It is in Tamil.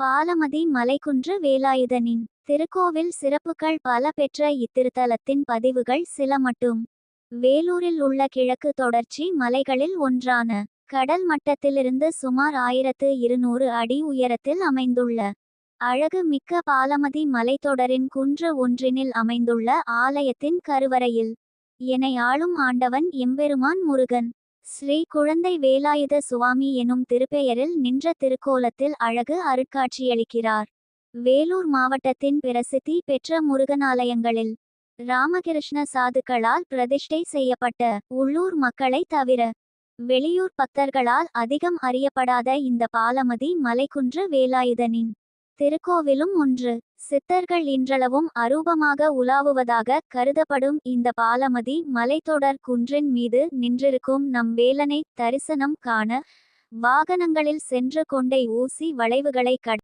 பாலமதி மலைக்குன்று வேலாயுதனின் திருக்கோவில் சிறப்புகள் பல பெற்ற இத்திருத்தலத்தின் பதிவுகள் சில மட்டும். வேலூரில் உள்ள கிழக்கு தொடர்ச்சி மலைகளில் ஒன்றான கடல் மட்டத்திலிருந்து சுமார் ஆயிரத்து இருநூறு அடி உயரத்தில் அமைந்துள்ள அழகு மிக்க பாலமதி மலைத்தொடரின் குன்று ஒன்றினில் அமைந்துள்ள ஆலயத்தின் கருவறையில். என ஆளும் ஆண்டவன் எம்பெருமான் முருகன். ஸ்ரீ குழந்தை வேலாயுத சுவாமி எனும் திருப்பெயரில் நின்ற திருக்கோலத்தில் அழகு அருட்காட்சியளிக்கிறார். வேலூர் மாவட்டத்தின் பிரசித்தி பெற்ற முருகனாலயங்களில் ராமகிருஷ்ண சாதுக்களால் பிரதிஷ்டை செய்யப்பட்ட உள்ளூர் மக்களை தவிர வெளியூர் பக்தர்களால் அதிகம் அறியப்படாத இந்த பாலமதி மலைக்குன்று வேலாயுதனின் திருக்கோவிலும் ஒன்று. சித்தர்கள் இன்றளவும் அரூபமாக உலாவுவதாக கருதப்படும் இந்த பாலமதி மலைத்தொடர் குன்றின் மீது நின்றிருக்கும் நம் வேலனை தரிசனம் காண வாகனங்களில் சென்று கொண்டே ஊசி வளைவுகளை கட்